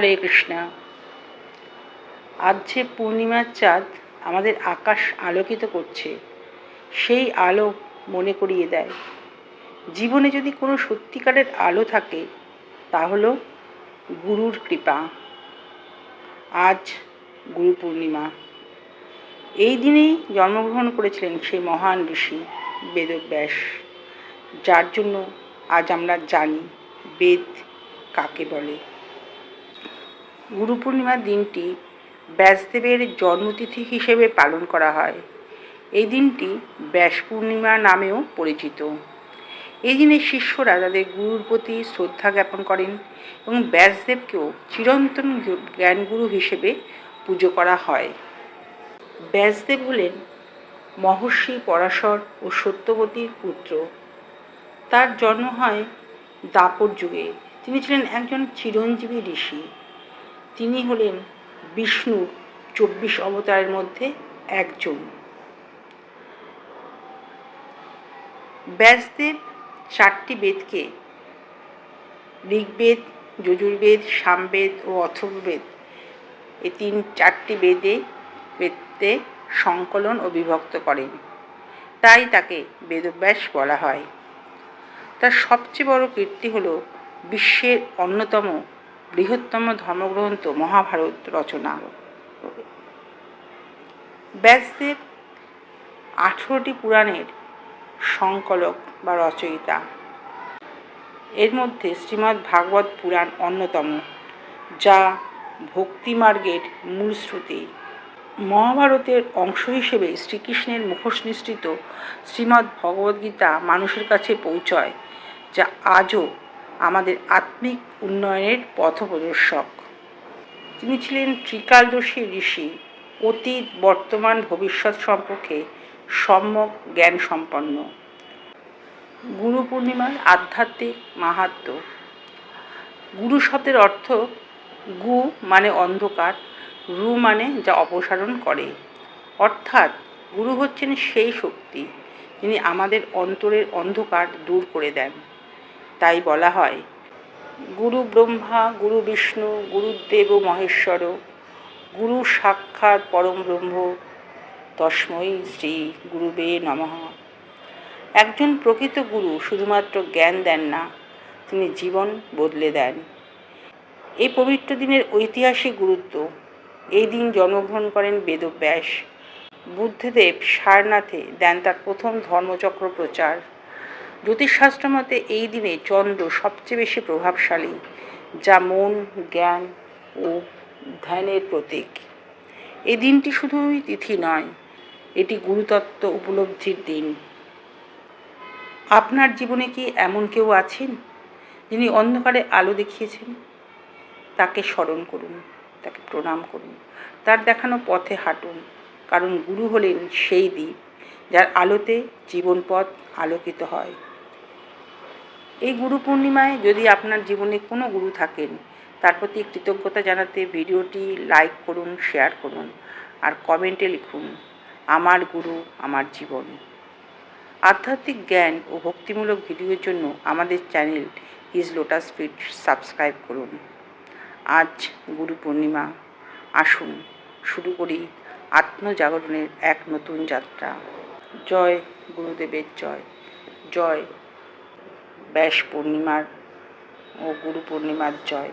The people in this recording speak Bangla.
হরে কৃষ্ণ। আজ যে পূর্ণিমার চাঁদ আমাদের আকাশ আলোকিত করছে, সেই আলো মনে করিয়ে দেয়। জীবনে যদি কোনো সত্যিকারের আলো থাকে তা হলো গুরুর কৃপা। আজ গুরু পূর্ণিমা। এই দিনেই জন্মগ্রহণ করেছিলেন সেই মহান ঋষি বেদব্যাস, যার জন্য আজ আমরা জানি বেদ কাকে বলে। গুরু পূর্ণিমার দিনটি ব্যাসদেবের জন্মতিথি হিসেবে পালন করা হয়। এই দিনটি ব্যাস পূর্ণিমা নামেও পরিচিত। এই দিনে শিষ্যরা তাদের গুরুর প্রতি শ্রদ্ধা জ্ঞাপন করেন এবং ব্যাসদেবকেও চিরন্তন জ্ঞানগুরু হিসেবে পুজো করা হয়। ব্যাসদেব হলেন মহর্ষি পরাশর ও সত্যবতীর পুত্র। তার জন্ম হয় দাপর যুগে। তিনি ছিলেন একজন চিরঞ্জীবী ঋষি। তিনি হলেন বিষ্ণুর চব্বিশ অবতারের মধ্যে একজন। ব্যাসদেব চারটি বেদকে, ঋগ্বেদ, যজুর্বেদ, সামবেদ ও অথর্ববেদ এই তিন চারটি বেদে বেদে সংকলন ও বিভক্ত করেন। তাই তাকে বেদব্যাস বলা হয়। তার সবচেয়ে বড় কীর্তি হল বিশ্বের অন্যতম বৃহত্তম ধর্মগ্রন্থ মহাভারত রচনা। ব্যাসদেব আঠেরোটি পুরাণের সংকলক বা রচয়িতা। এর মধ্যে শ্রীমদ্ ভাগবত পুরাণ অন্যতম, যা ভক্তিমার্গের মূল শ্রুতি মহাভারতের অংশ হিসেবে শ্রীকৃষ্ণের মুখোশ নিঃসৃত শ্রীমদ্ ভগবদ্গীতা মানুষের কাছে পৌঁছয়, যা আজও আমাদের আত্মিক উন্নয়নের পথপ্রদর্শক। তিনি ছিলেন ত্রিকালদর্শী ঋষি। অতীত, বর্তমান, ভবিষ্যৎ সম্পর্কে সম্যক জ্ঞান সম্পন্ন। গুরু পূর্ণিমার আধ্যাত্মিক মাহাত্ম। গুরু শব্দের অর্থ গু মানে অন্ধকার, রু মানে যা অপসারণ করে। অর্থাৎ গুরু হচ্ছেন সেই শক্তি যিনি আমাদের অন্তরের অন্ধকার দূর করে দেন। তাই বলা হয়। গুরু ব্রহ্মা, গুরু বিষ্ণু, গুরুদেব মহেশ্বর, গুরু সাক্ষাৎ পরম ব্রহ্ম, তস্মৈ শ্রী গুরুবে নমঃ। একজন প্রকৃত গুরু শুধুমাত্র জ্ঞান দেন না, তিনি জীবন বদলে দেন। এই পবিত্র দিনের ঐতিহাসিক গুরুত্ব, এই দিন জন্মগ্রহণ করেন বেদব্যাস। বুদ্ধদেব সারনাথে দেন তার প্রথম ধর্মচক্র প্রচার। জ্যোতিষশাস্ত্র মতে এই দিনে চন্দ্র সবচেয়ে বেশি প্রভাবশালী, যা মন, জ্ঞান ও ধ্যানের প্রতীক। এই দিনটি শুধুই তিথি নয়, এটি গুরুতত্ত্ব উপলব্ধির দিন। আপনার জীবনে কি এমন কেউ আছেন, যিনি অন্ধকারে আলো দেখিয়েছেন? তাকে স্মরণ করুন, তাকে প্রণাম করুন, তার দেখানো পথে হাঁটুন, কারণ গুরু হলেন সেই দ্বীপ, যার আলোতে জীবনপথ আলোকিত হয়। এই গুরু পূর্ণিমায় যদি আপনার জীবনে কোনো গুরু থাকেন, তার প্রতি কৃতজ্ঞতা জানাতে ভিডিওটি লাইক করুন, শেয়ার করুন আর কমেন্টে লিখুন, আমার গুরু, আমার জীবন। আধ্যাত্মিক জ্ঞান ও ভক্তিমূলক ভিডিওর জন্য আমাদের channel his lotus feet subscribe করুন। আজ গুরু পূর্ণিমা। আসুন, শুরু করি আত্মজাগরণের এক নতুন যাত্রা। জয় গুরুদেবের জয়। জয় ব্যাস পূর্ণিমার ও গুরু পূর্ণিমার জয়।